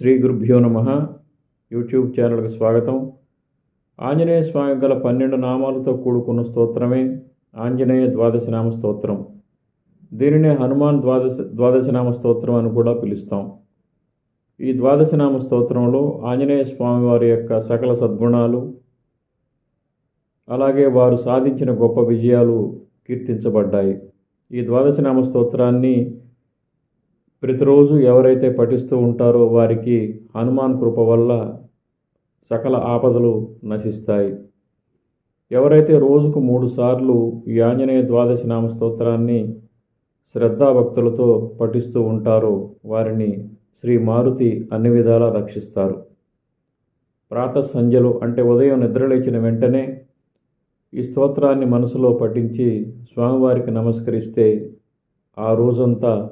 శ్రీ గురుభ్యో నమ. యూట్యూబ్ ఛానల్కి స్వాగతం. ఆంజనేయ స్వామి గల పన్నెండు నామాలతో కూడుకున్న స్తోత్రమే ఆంజనేయ ద్వాదశనామ స్తోత్రం. దీనినే హనుమాన్ ద్వాదశ ద్వాదశనామ స్తోత్రం అని కూడా పిలుస్తాం. ఈ ద్వాదశనామ స్తోత్రంలో ఆంజనేయ స్వామి వారి యొక్క సకల సద్గుణాలు అలాగే వారు సాధించిన గొప్ప విజయాలు కీర్తించబడ్డాయి. ఈ ద్వాదశనామ స్తోత్రాన్ని ప్రతిరోజు ఎవరైతే పఠిస్తూ ఉంటారో వారికి హనుమాన్ కృప వల్ల సకల ఆపదలు నశిస్తాయి. ఎవరైతే రోజుకు మూడు సార్లు ఈ ఆంజనేయ ద్వాదశ నామ స్తోత్రాన్ని శ్రద్ధాభక్తులతో పఠిస్తూ ఉంటారో వారిని శ్రీ మారుతి అన్ని విధాలా రక్షిస్తారు. ప్రాత సంధ్యలు అంటే ఉదయం నిద్రలేచిన వెంటనే ఈ స్తోత్రాన్ని మనసులో పఠించి స్వామివారికి నమస్కరిస్తే ఆ రోజంతా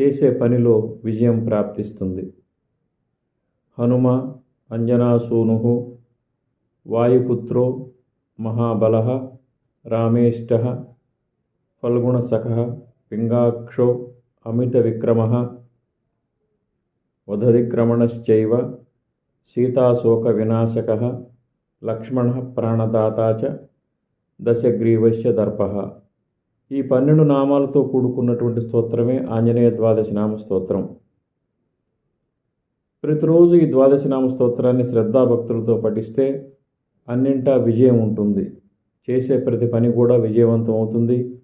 చేసే పనిలో విజయం ప్రాప్తిస్తుంది. హనుమ అంజనాసూను వాయుపుత్రో మహాబల రామేష్ట ఫల్గుణసఖ పింగాక్షో అమిత విక్రమ వధదిక్రమణశ్చైవ సీతాశోక వినాశక లక్ష్మణ ప్రాణదాత దశగ్రీవస్య దర్ప. ఈ పన్నెండు నామాలతో కూడుకున్నటువంటి స్తోత్రమే ఆంజనేయ ద్వాదశి నామ స్తోత్రం. ప్రతిరోజు ఈ ద్వాదశి నామ స్తోత్రాన్ని శ్రద్ధాభక్తులతో పఠిస్తే అన్నింటా విజయం ఉంటుంది. చేసే ప్రతి పని కూడా విజయవంతం అవుతుంది.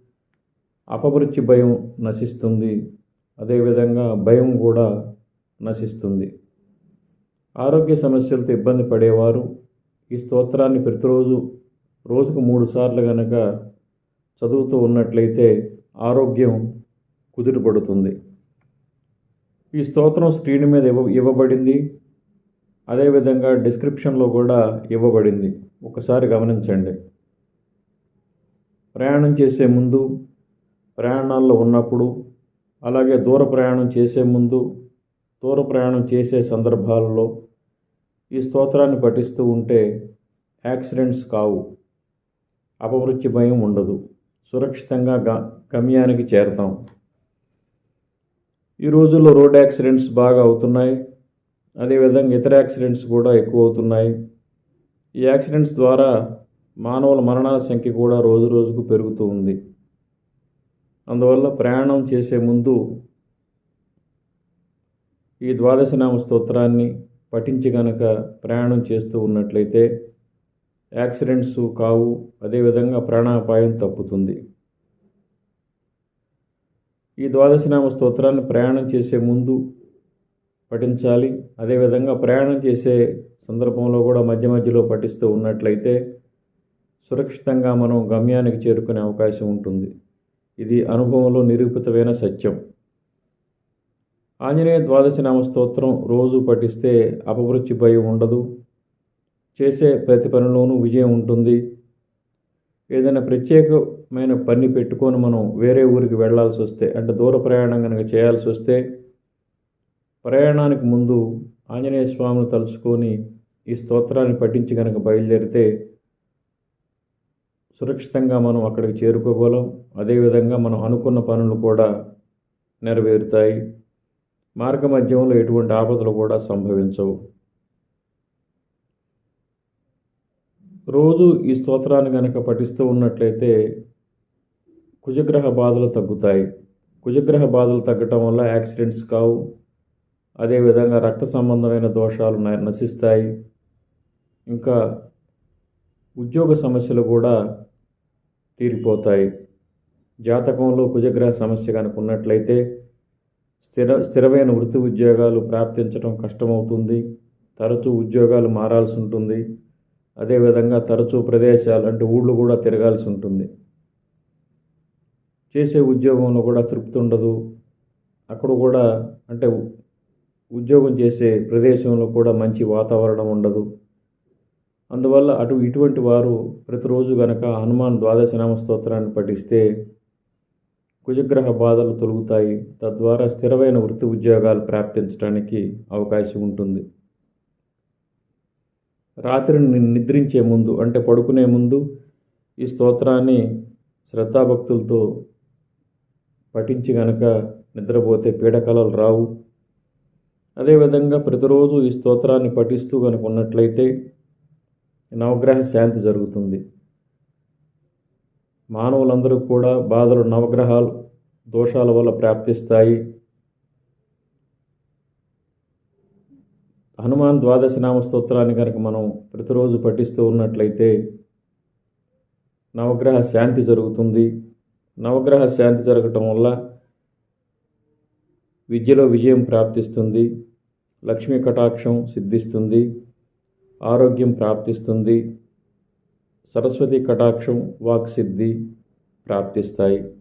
అపమృత్యు భయం నశిస్తుంది. అదేవిధంగా భయం కూడా నశిస్తుంది. ఆరోగ్య సమస్యలతో ఇబ్బంది పడేవారు ఈ స్తోత్రాన్ని ప్రతిరోజు రోజుకు మూడు సార్లు కనుక చదువుతూ ఉన్నట్లయితే ఆరోగ్యం కుదుటపడుతుంది. ఈ స్తోత్రం స్క్రీన్ మీద ఇవ్వ ఇవ్వబడింది. అదేవిధంగా డిస్క్రిప్షన్లో కూడా ఇవ్వబడింది. ఒకసారి గమనించండి. ప్రయాణం చేసే ముందు ప్రయాణాల్లో ఉన్నప్పుడు అలాగే దూర ప్రయాణం చేసే ముందు దూర ప్రయాణం చేసే సందర్భాలలో ఈ స్తోత్రాన్ని పఠిస్తూ ఉంటే యాక్సిడెంట్స్ కావు. అపమృత్యు భయం ఉండదు. సురక్షితంగా గమ్యానికి చేరతాం. ఈ రోజుల్లో రోడ్ యాక్సిడెంట్స్ బాగా అవుతున్నాయి. అదేవిధంగా ఇతర యాక్సిడెంట్స్ కూడా ఎక్కువ అవుతున్నాయి. ఈ యాక్సిడెంట్స్ ద్వారా మానవుల మరణాల సంఖ్య కూడా రోజు రోజుకు పెరుగుతూ ఉంది. అందువల్ల ప్రయాణం చేసే ముందు ఈ ద్వాదశనామ స్తోత్రాన్ని పఠించి కనుక ప్రయాణం చేస్తూ ఉన్నట్లయితే యాక్సిడెంట్స్ కావు. అదేవిధంగా ప్రాణాపాయం తప్పుతుంది. ఈ ద్వాదశనామ స్తోత్రాన్ని ప్రయాణం చేసే ముందు పఠించాలి. అదేవిధంగా ప్రయాణం చేసే సందర్భంలో కూడా మధ్య మధ్యలో పఠిస్తూ ఉన్నట్లయితే సురక్షితంగా మనం గమ్యానికి చేరుకునే అవకాశం ఉంటుంది. ఇది అనుభవంలో నిరూపితమైన సత్యం. ఆంజనేయ ద్వాదశనామ స్తోత్రం రోజు పఠిస్తే అపవృత్తి భయం ఉండదు. చేసే ప్రతి పనిలోనూ విజయం ఉంటుంది. ఏదైనా ప్రత్యేకమైన పని పెట్టుకొని మనం వేరే ఊరికి వెళ్ళాల్సి వస్తే అంటే దూర ప్రయాణం కనుక చేయాల్సి వస్తే ప్రయాణానికి ముందు ఆంజనేయ స్వామిని తలుచుకొని ఈ స్తోత్రాన్ని పఠించి కనుక బయలుదేరితే సురక్షితంగా మనం అక్కడికి చేరుకోగలం. అదేవిధంగా మనం అనుకున్న పనులు కూడా నెరవేరుతాయి. మార్గ మధ్యంలో ఎటువంటి ఆపదలు కూడా సంభవించవు. రోజు ఈ స్తోత్రాన్ని కనుక పఠిస్తూ ఉన్నట్లయితే కుజగ్రహ బాధలు తగ్గుతాయి. కుజగ్రహ బాధలు తగ్గటం వల్ల యాక్సిడెంట్స్ కావు. అదేవిధంగా రక్త సంబంధమైన దోషాలు నశిస్తాయి. ఇంకా ఉద్యోగ సమస్యలు కూడా తీరిపోతాయి. జాతకంలో కుజగ్రహ సమస్య కనుక ఉన్నట్లయితే స్థిర స్థిరమైన వృత్తి ఉద్యోగాలు ప్రాప్తించడం కష్టమవుతుంది. తరచూ ఉద్యోగాలు మారాల్సి ఉంటుంది. అదేవిధంగా తరచూ ప్రదేశాలు అంటే ఊళ్ళు కూడా తిరగాల్సి ఉంటుంది. చేసే ఉద్యోగంలో కూడా తృప్తి ఉండదు. అక్కడ కూడా అంటే ఉద్యోగం చేసే ప్రదేశంలో కూడా మంచి వాతావరణం ఉండదు. అందువల్ల అటు ఇటువంటి వారు ప్రతిరోజు గనక హనుమాన్ ద్వాదశనామ స్తోత్రాన్ని పఠిస్తే కుజగ్రహ బాధలు తొలుగుతాయి. తద్వారా స్థిరమైన వృత్తి ఉద్యోగాలు ప్రాప్తించడానికి అవకాశం ఉంటుంది. రాత్రిని నిద్రించే ముందు అంటే పడుకునే ముందు ఈ స్తోత్రాన్ని శ్రద్ధాభక్తులతో పఠించి గనక నిద్రపోతే పీడకలలు రావు. అదేవిధంగా ప్రతిరోజు ఈ స్తోత్రాన్ని పఠిస్తూ కనుక ఉన్నట్లయితే నవగ్రహ శాంతి జరుగుతుంది. మానవులందరూ కూడా బాధలు నవగ్రహాలు దోషాల వల్ల ప్రాప్తిస్తాయి. హనుమాన్ ద్వాదశ నామ స్తోత్రాన్ని కనుక మనం ప్రతిరోజు పఠిస్తూ ఉన్నట్లయితే నవగ్రహ శాంతి జరుగుతుంది. నవగ్రహ శాంతి జరగటం వల్ల విద్యలో విజయం ప్రాప్తిస్తుంది. లక్ష్మీ కటాక్షం సిద్ధిస్తుంది. ఆరోగ్యం ప్రాప్తిస్తుంది. సరస్వతి కటాక్షం వాక్ సిద్ధి ప్రాప్తిస్తాయి.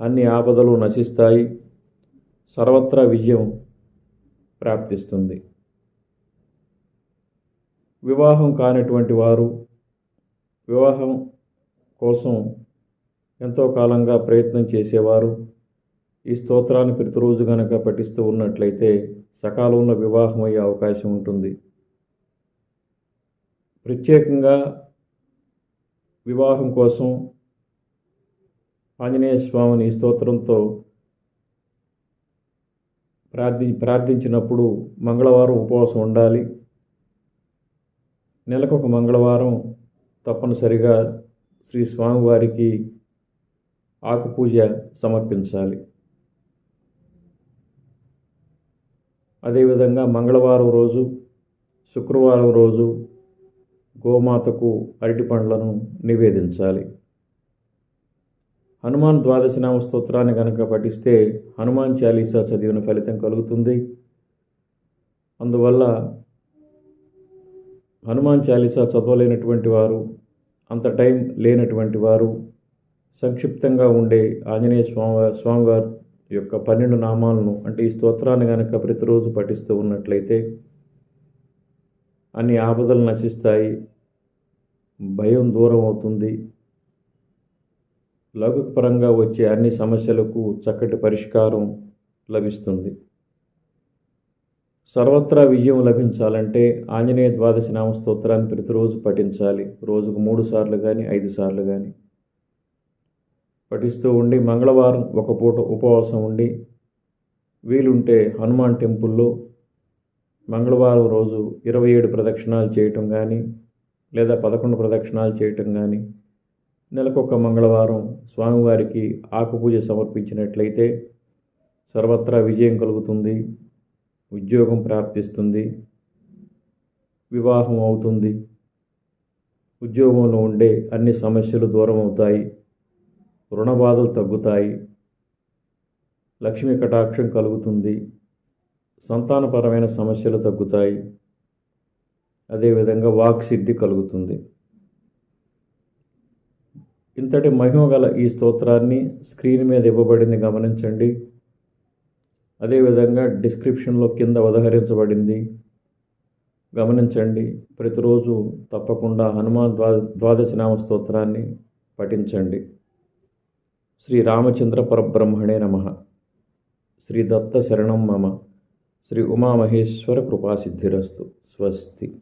అన్ని ఆపదలు నశిస్తాయి. సర్వత్రా విజయం ప్రాప్తిస్తుంది. వివాహం కానటువంటి వారు వివాహం కోసం ఎంతో కాలంగా ప్రయత్నం చేసేవారు. ఈ స్తోత్రాన్ని ప్రతిరోజు గనక పఠిస్తూ ఉన్నట్లయితే సకాలంలో వివాహం అయ్యే అవకాశం ఉంటుంది. ప్రత్యేకంగా వివాహం కోసం ఆంజనేయ స్వామిని స్తోత్రంతో ప్రార్థి ప్రార్థించినప్పుడు మంగళవారం ఉపవాసం ఉండాలి. నెలకొక మంగళవారం తప్పనిసరిగా శ్రీ స్వామివారికి ఆకుపూజ సమర్పించాలి. అదేవిధంగా మంగళవారం రోజు శుక్రవారం రోజు గోమాతకు అరటి పండ్లను నివేదించాలి. హనుమాన్ ద్వాదశనామ స్తోత్రాన్ని కనుక పఠిస్తే హనుమాన్ చాలీసా చదివిన ఫలితం కలుగుతుంది. అందువల్ల హనుమాన్ చాలీసా చదవలేనటువంటి వారు అంత టైం లేనటువంటి వారు సంక్షిప్తంగా ఉండే ఆంజనేయ స్వామి స్వామివారి యొక్క పన్నెండు నామాలను అంటే ఈ స్తోత్రాన్ని కనుక ప్రతిరోజు పఠిస్తూ ఉన్నట్లయితే అన్ని ఆపదలు నశిస్తాయి భయం దూరం అవుతుంది. లౌకిక పరంగా వచ్చే అన్ని సమస్యలకు చక్కటి పరిష్కారం లభిస్తుంది. సర్వత్రా విజయం లభించాలంటే ఆంజనేయ ద్వాదశి నామ స్తోత్రాన్ని ప్రతిరోజు పఠించాలి. రోజుకు మూడు సార్లు కానీ ఐదు సార్లు కానీ పఠిస్తూ ఉండి మంగళవారం ఒక పూట ఉపవాసం ఉండి వీలుంటే హనుమాన్ టెంపుల్లో మంగళవారం రోజు ఇరవై ఏడు ప్రదక్షిణాలు చేయటం కానీ లేదా పదకొండు ప్రదక్షిణాలు చేయటం కానీ నెలకొక మంగళవారం స్వామివారికి ఆకుపూజ సమర్పించినట్లయితే సర్వత్రా విజయం కలుగుతుంది. ఉద్యోగం ప్రాప్తిస్తుంది వివాహం అవుతుంది ఉద్యోగంలో ఉండే అన్ని సమస్యలు దూరం అవుతాయి రుణ బాధలు తగ్గుతాయి లక్ష్మీ కటాక్షం కలుగుతుంది సంతానపరమైన సమస్యలు తగ్గుతాయి అదేవిధంగా వాక్ సిద్ధి కలుగుతుంది. ఇంతటి మహిమ గల ఈ స్తోత్రాన్ని స్క్రీన్ మీద ఇవ్వబడింది గమనించండి. అదేవిధంగా డిస్క్రిప్షన్లో కింద ఉదహరించబడింది. గమనించండి ప్రతిరోజు తప్పకుండా హనుమాన్ ద్వా ద్వాదశనామ స్తోత్రాన్ని పఠించండి. శ్రీ రామచంద్ర పరబ్రహ్మణే నమ. శ్రీ దత్త శరణం మమ. శ్రీ ఉమామహేశ్వర కృపాసిద్ధిరస్తు. స్వస్తి.